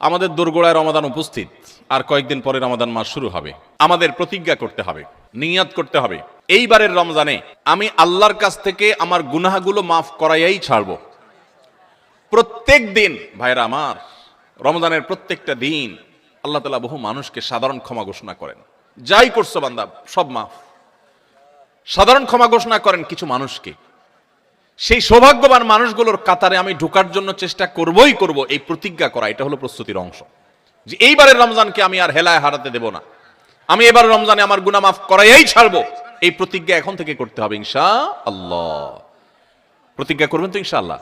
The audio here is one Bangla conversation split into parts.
আমাদের দোরগোড়ায় রমাদান উপস্থিত, আর কয়েকদিন পরে রমাদান মাস শুরু হবে। আমাদের প্রতিজ্ঞা করতে হবে, নিয়াত করতে হবে। এইবারের রমজানে আমি আল্লাহর কাছ থেকে আমার গুনাহগুলো মাফ করাইয়াই ছাড়বো। প্রত্যেক দিন ভাইরা আমার, রমজানের প্রত্যেকটা দিন আল্লাহ তালা বহু মানুষকে সাধারণ ক্ষমা ঘোষণা করেন। যাই করছ বান্দা, সব মাফ। সাধারণ ক্ষমা ঘোষণা করেন কিছু মানুষকে। সেই সৌভাগ্যবান মানুষগুলোর কাতারে আমি ঢোকার জন্য চেষ্টা করবই করব এই প্রতিজ্ঞা করা, এটা হলো প্রস্তুতির অংশ। যে এইবারের রমজানকে আমি আর হেলায় হারাতে দেব না। আমি এবার রমজানে আমার গুনাহ মাফ করাইয়াই ছাড়বো। এই প্রতিজ্ঞা এখন থেকে করতে হবে ইনশা আল্লাহ প্রতিজ্ঞা করবেন তো ইনশাআল্লাহ।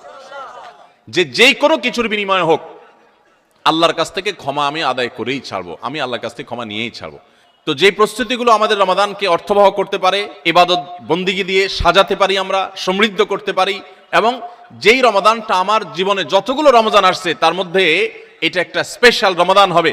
যে যেই কোনো কিছুর বিনিময়ে হোক, আল্লাহর কাছ থেকে ক্ষমা আমি আদায় করেই ছাড়বো। আমি আল্লাহর কাছ থেকে ক্ষমা নিয়েই ছাড়বো। তো যে প্রস্তুতিগুলো আমাদের রমাদানকে অর্থবহ করতে পারে এবাদত বন্দিগি দিয়ে সাজাতে পারি আমরা, সমৃদ্ধ করতে পারি, এবং যেই রমাদানটা আমার জীবনে যতগুলো রমজান আসছে, তার মধ্যে এটা একটা স্পেশাল রমাদান হবে।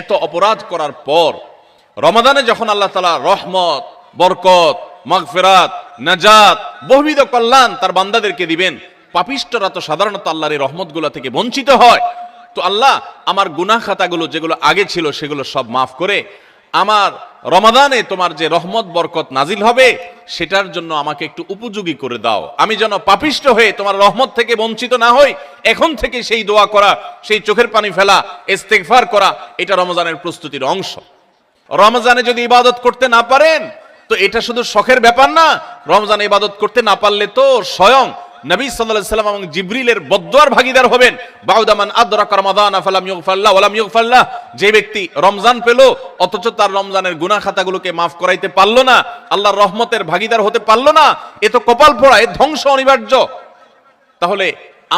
এত অপরাধ করার পর রমাদানে যখন আল্লাহ তালা রহমত, বরকত, মাগফেরাত, নাজাত, বহুবিধ কল্যাণ তার বান্দাদেরকে দিবেন পাপিষ্টরা তো সাধারণত আল্লাহর এই রহমতগুলো থেকে বঞ্চিত হয়। তো আল্লাহ, আমার গুনা খাতাগুলো যেগুলো আগে ছিল সেগুলো সব মাফ করে, আমার রমাদানে তোমার যে রহমত, বরকত নাজিল হবে, সেটার জন্য আমাকে একটু উপযোগী করে দাও। আমি যেন পাপিষ্ট হয়ে তোমার রহমত থেকে বঞ্চিত না হই, এখন থেকে সেই দোয়া করা, সেই চোখের পানি ফেলা, ইস্তেগফার করা, এটা রমজানের প্রস্তুতির অংশ। রমজানে যদি ইবাদত করতে না পারেন, তো এটা শুধু শখের ব্যাপার না রমজানে ইবাদত করতে না পারলে তো স্বয়ং নবী সাল্লাহ সাল্লাম এবং জিবরিলের বদদুয়ার ভাগিদার হবেন। বাউদামান আদরাকা রমাদান ফালাম ইউগফাল্লাহ ওয়ালাম ইউগফাল্লাহ যে ব্যক্তি রমজান পেল, অথচ তার রমজানের গুনাহ খাতাগুলোকে মাফ করাইতে পারল না, আল্লাহর রহমতের ভাগিদার হতে পারল না, এ তো কপাল পোড়ায় ধ্বংস অনিবার্য। তাহলে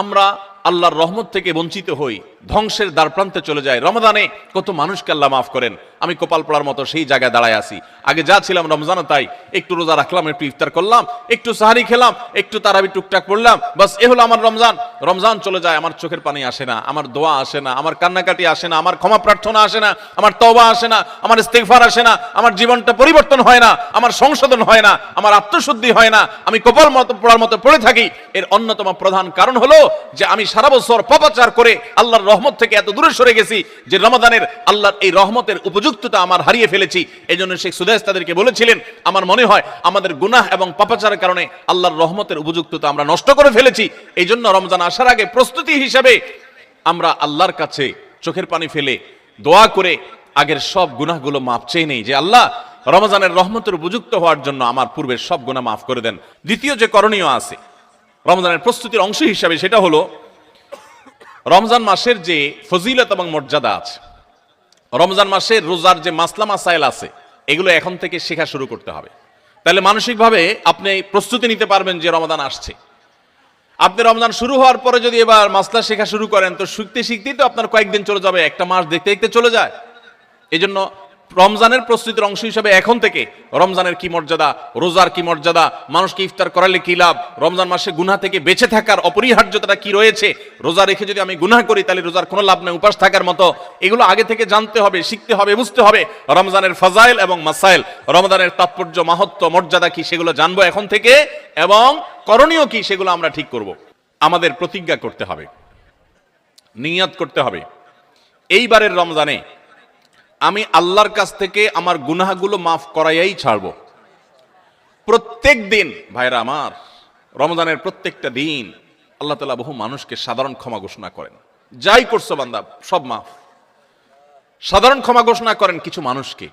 আমরা আল্লাহর রহমত থেকে বঞ্চিত হই। ধ্বংসের দ্বার প্রান্তে চলে যায়। রমজানে কত মানুষকে আল্লাহ মাফ করেন। আমি কপাল পড়ার মতো সেই জায়গায় দাঁড়ায় আছি। আগে যা ছিলাম রমজানে তাই। একটু রোজা রাখলাম, একটু ইফতার করলাম, একটু সাহারি খেলাম, একটু তারাবি টুকটাক পড়লাম, বাস এ হলো আমার রমজান। রমজান চলে যায়, আমার চোখের পানি আসে না, আমার দোয়া আসে না, আমার কান্নাকাটি আসে না, আমার ক্ষমা প্রার্থনা আসে না, আমার তওবা আসে না, আমার ইস্তেগফার আসে না, আমার জীবনটা পরিবর্তন হয় না, আমার সংশোধন হয় না, আমার আত্মশুদ্ধি হয় না, আমি কপাল মতো পড়ার মতো পড়ে থাকি। এর অন্যতম প্রধান কারণ হলো যে আমি সারা বছর পাপাচার করে আল্লাহর রহমত থেকে এত দূরে সরে গেছি যে রমাদানের আল্লাহর এই রহমতের উপযুক্ততা আমার হারিয়ে ফেলেছি। এই জন্য শেখ সুদেশ তাদেরকে বলেছিলেন, আমার মনে হয় আমাদের গুনাহ এবং পাপাচারের কারণে আল্লাহর রহমতের উপযুক্ততা আমরা নষ্ট করে ফেলেছি। এই জন্য রমজান আসার আগে প্রস্তুতি হিসাবে আমরা আল্লাহর কাছে চোখের পানি ফেলে দোয়া করে আগের সব গুনাহগুলো মাপ চেয়ে নেই যে, আল্লাহ, রমজানের রহমতের উপযুক্ত হওয়ার জন্য আমার পূর্বের সব গুনাহ মাফ করে দেন। দ্বিতীয় যে করণীয় আছে, রমজানের প্রস্তুতির অংশ হিসাবে সেটা হলো রমজান মাসের যে ফজিলত এবং মর্যাদা আছে, রমজান মাসের রোজার যে মাসলা মাসাইল আছে, এগুলো এখন থেকে শেখা শুরু করতে হবে। তাহলে মানসিকভাবে আপনি প্রস্তুতি নিতে পারবেন যে রমজান আসছে। আপনি রমজান শুরু হওয়ার পরে যদি এবার মাসলা শেখা শুরু করেন, তো শিখতে শিখতেই তো আপনার কয়েকদিন চলে যাবে, একটা মাস দেখতে দেখতে চলে যায়। এই জন্য রমজানের প্রস্তুতির অংশ হিসাবে এখন থেকে রমজানের কি মর্যাদা, রোজার কি মর্যাদা, মানুষকে ইফতার করালে কি লাভ, রমজান মাসে গুনা থেকে বেঁচে থাকার অপরিহার্যতাটা কি রয়েছে, রোজা রেখে যদি আমি গুনা করি তাহলে রোজার কোনো লাভ নেই, উপাস থাকার মতো। এগুলো আগে থেকে জানতে হবে, শিখতে হবে, বুঝতে হবে। রমজানের ফাজাইল এবং মাসাইল, রমজানের তাৎপর্য, মাহাত্ম, মর্যাদা কি সেগুলো জানব এখন থেকে এবং করণীয় কি সেগুলো আমরা ঠিক করব। আমাদের প্রতিজ্ঞা করতে হবে, নিয়াত করতে হবে। এইবারের রমজানে আমি আল্লাহর কাছ থেকে আমার গুনাহগুলো মাফ করাইয়াই ছাড়বো। প্রত্যেক দিন, ভাইরা আমার, রমজানের প্রত্যেকটা দিন আল্লাহ তালা বহু মানুষকে সাধারণ ক্ষমা ঘোষণা করেন। যাই করছ বান্দা, সব মাফ। সাধারণ ক্ষমা ঘোষণা করেন কিছু মানুষকে।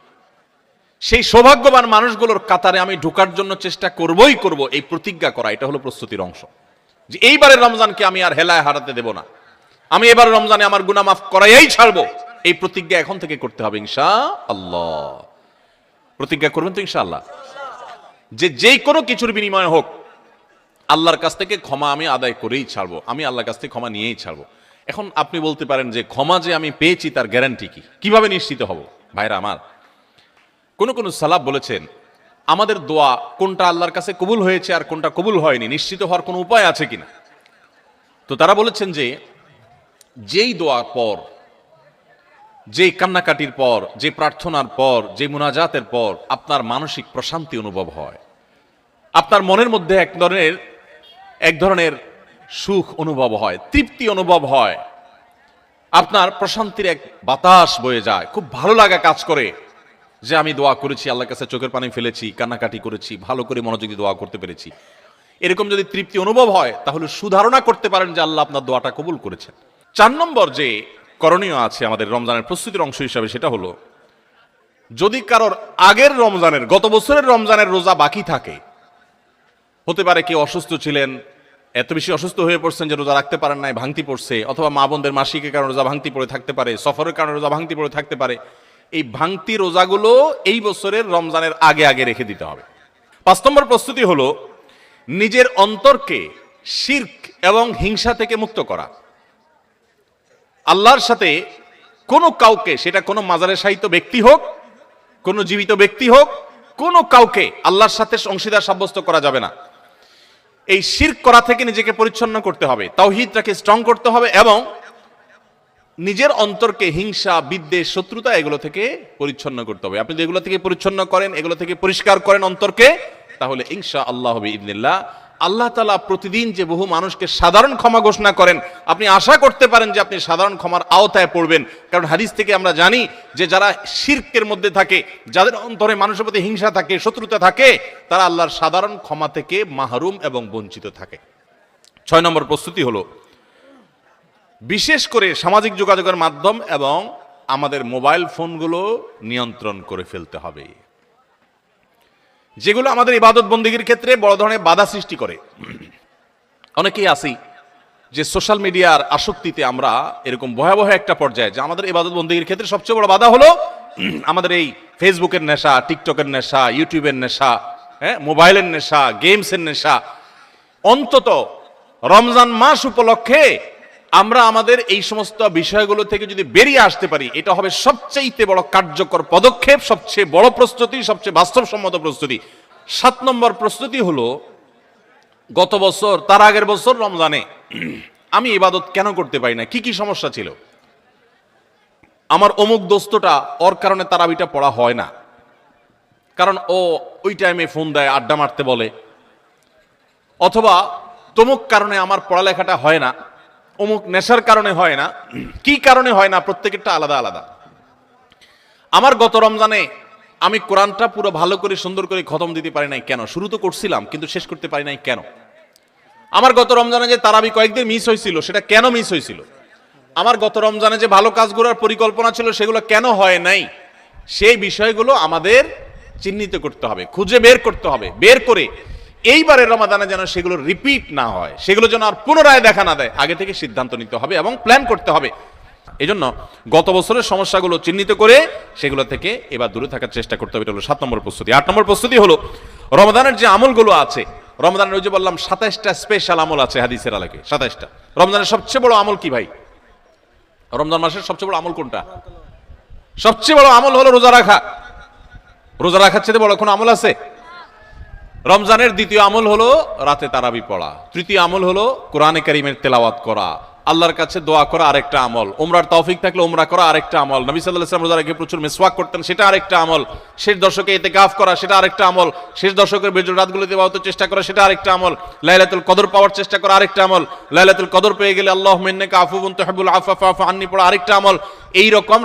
সেই সৌভাগ্যবান মানুষগুলোর কাতারে আমি ঢোকার জন্য চেষ্টা করবই করব, এই প্রতিজ্ঞা করা, এটা হলো প্রস্তুতির অংশ। যে এইবারের রমজানকে আমি আর হেলায় হারাতে দেব না। আমি এবার রমজানে আমার গুনাহ মাফ করাইয়াই ছাড়বো। এই প্রতিজ্ঞা এখন থেকে করতে হবে ইনশা আল্লাহ প্রতিজ্ঞা করবেন তো, ইনশাআল্লাহ। যে যেই কোনো কিছুর বিনিময় হোক, আল্লাহর কাছ থেকে ক্ষমা আমি আদায় করেই ছাড়বো। আমি আল্লাহর কাছ থেকে ক্ষমা নিয়েই ছাড়বো। এখন আপনি বলতে পারেন যে ক্ষমা যে আমি পেয়েছি তার গ্যারান্টি কি? কীভাবে নিশ্চিত হব? ভাইরা আমার, কোন কোন সালাব বলেছেন, আমাদের দোয়া কোনটা আল্লাহর কাছে কবুল হয়েছে আর কোনটা কবুল হয়নি? নিশ্চিত হওয়ার কোনো উপায় আছে কিনা? তো তারা বলেছেন যে, যেই দোয়ার পর যেই কান্নাকাটির পর, যে প্রার্থনার পর, যে মুনাজাতের পর আপনার মানসিক প্রশান্তি অনুভব হয়। আপনার মনের মধ্যে এক ধরনের এক ধরনের সুখ অনুভব হয়, তৃপ্তি অনুভব হয়। আপনার প্রশান্তির এক বাতাস বয়ে যায়। খুব ভালো লাগা কাজ করে যে আমি দোয়া করেছি, আল্লাহর কাছে চোখের পানি ফেলেছি, কান্নাকাটি করেছি, ভালো করে মনোযোগী দোয়া করতে পেরেছি। এরকম যদি তৃপ্তি অনুভব হয়, তাহলে সুধারণা করতে পারেন যে আল্লাহ আপনার দোয়াটা কবুল করেছেন। চার নম্বর যে করণীয় আছে আমাদের রমজানের প্রস্তুতির অংশ হিসাবে, সেটা হলো, যদি কারোর আগের রমজানের, গত বছরের রমজানের রোজা বাকি থাকে, হতে পারে কেউ অসুস্থ ছিলেন, এত বেশি অসুস্থ হয়ে পড়ছেন যে রোজা রাখতে পারেন নাই, ভাঙতি পড়ছে, অথবা মা বোনদের মাসিকের কারণে রোজা ভাঙতি পড়ে থাকতে পারে, সফরের কারণে রোজা ভাঙতি পড়ে থাকতে পারে, এই ভাঙতি রোজাগুলো এই বছরের রমজানের আগে আগে রেখে দিতে হবে। পাঁচ নম্বর প্রস্তুতি হলো, নিজের অন্তরকে শির্ক এবং হিংসা থেকে মুক্ত করা। আল্লাহর সাথে কোনো কাউকে, সেটা কোনো মাজারে সাহিত্য ব্যক্তি হোক, কোনো জীবিত ব্যক্তি হোক, কোনো কাউকে আল্লাহর সাথে অংশীদার সাব্যস্ত করা যাবে না। এই শির্ক করা থেকে নিজেকে পরিচ্ছন্ন করতে হবে, তাওহিদটাকে স্ট্রং করতে হবে এবং নিজের অন্তরকে হিংসা, বিদ্বেষ, শত্রুতা এগুলো থেকে পরিচ্ছন্ন করতে হবে। আপনি যদি এগুলো থেকে পরিচ্ছন্ন করেন, এগুলো থেকে পরিষ্কার করেন অন্তরকে, তাহলে ইনশা আল্লাহ হবে ইদনিল্লাহ আল্লাহ তালা প্রতিদিন যে বহু মানুষকে সাধারণ ক্ষমা ঘোষণা করেন, আপনি আশা করতে পারেন যে আপনি সাধারণ ক্ষমার আওতায় পড়বেন। কারণ হাদিস থেকে আমরা জানি যে যারা শির্কের মধ্যে থাকে, যাদের অন্তরে মানুষের প্রতি হিংসা থাকে, শত্রুতা থাকে, তারা আল্লাহর সাধারণ ক্ষমা থেকে মাহরুম এবং বঞ্চিত থাকে। ছয় নম্বর প্রস্তুতি হলো, বিশেষ করে সামাজিক যোগাযোগের মাধ্যম এবং আমাদের মোবাইল ফোনগুলো নিয়ন্ত্রণ করে ফেলতে হবে। যেগুলো আমাদের ইবাদত বন্দীগীর ক্ষেত্রে বড় ধরনের বাধা সৃষ্টি করে। অনেকেই আসি যে সোশ্যাল মিডিয়ার আসক্তিতে আমরা এরকম ভয়াবহ একটা পর্যায়ে যে আমাদের ইবাদত বন্দীগীর ক্ষেত্রে সবচেয়ে বড় বাধা হলো আমাদের এই ফেসবুকের নেশা, টিকটকের নেশা, ইউটিউবের নেশা হ্যাঁ মোবাইলের নেশা, গেমসের নেশা। অন্তত রমজান মাস উপলক্ষে আমরা আমাদের এই সমস্ত বিষয়গুলো থেকে যদি বেরিয়ে আসতে পারি, এটা হবে সবচেয়ে বড় কার্যকর পদক্ষেপ, সবচেয়ে বড় প্রস্তুতি, সবচেয়ে বাস্তবসম্মত প্রস্তুতি। সাত নম্বর প্রস্তুতি হলো, গত বছর, তার আগের বছর রমজানে আমি ইবাদত কেন করতে পারি না? কি কি সমস্যা ছিল? আমার অমুক দোস্তটা ওর কারণে তারাবিটা পড়া হয় না। কারণ ও ওই টাইমে ফোন দেয়, আড্ডা মারতে বলে। অথবা তমুক কারণে আমার পড়ালেখাটা হয় না। অমুক নেশার কারণে হয় না, কি কারণে হয় না, প্রত্যেকেরটা আলাদা আলাদা। আমার গত রমজানে আমি কোরআনটা পুরো ভালো করে, সুন্দর করে খতম দিতে পারি নাই কেন? শুরু তো করছিলাম, কিন্তু শেষ করতে পারি নাই কেন? আমার গত রমজানে যে তারাবি কয়েকদিন মিস হয়েছিল, সেটা কেন মিস হয়েছিল? আমার গত রমজানে যে ভালো কাজগুলোর পরিকল্পনা ছিল, সেগুলো কেন হয় নাই? সেই বিষয়গুলো আমাদের চিহ্নিত করতে হবে, খুঁজে বের করতে হবে, বের করে এইবারের রমাদানে যেন সেগুলো রিপিট না হয়, সেগুলো যেন আর পুনরায় দেখা না দেয়, আগে থেকে সিদ্ধান্ত নিতে হবে এবং প্ল্যান করতে হবে। এজন্য গত বছরের সমস্যাগুলো চিহ্নিত করে সেগুলো থেকে এবার দূরে থাকার চেষ্টা করতে হবে, এটা হলো সাত নম্বর প্রস্তুতি। আট নম্বর প্রস্তুতি হলো, রমাদানের যে আমলগুলো আছে, রমদানের ওই যে বললাম সাতাইশটা স্পেশাল আমল আছে হাদিসের আলাকে, সাতাইশটা। রমজানের সবচেয়ে বড় আমল কি ভাই? রমজান মাসের সবচেয়ে বড় আমল কোনটা? সবচেয়ে বড় আমল হলো রোজা রাখা। রোজা রাখার চেয়ে বড় কোনো আমল আছে? রমজানের দ্বিতীয় আমল হলো রাতে তারাবি পড়া। তৃতীয় আমল হলো কোরআনে কারিমের তেলাওয়াত করা। আল্লাহর কাছে দোয়া করা আরেকটা আমল। ওমরার তৌফিক থাকলে ওমরা করা আরেকটা আমল। নবী সাল্লাল্লাহু আলাইহি রোজা রেখে প্রচুর মিসওয়াক করতেন, সেটা আরেকটা আমল। শেষ দশকে ইতিকাফ করা, সেটা আরেকটা আমল। শেষ দশকের বেজর রাতগুলোতে বাউতে চেষ্টা করা, সেটা আরেকটা আমল। লাইলাতুল কদর পাওয়ার চেষ্টা করা আরেকটা আমল। লাইলাতুল কদর পেয়ে গেলে আল্লাহ মিন্নাকা আফুবুন তুহিব্বুল আফা ফাফু আন্নি পড়া আরেকটা আমল। এই রকম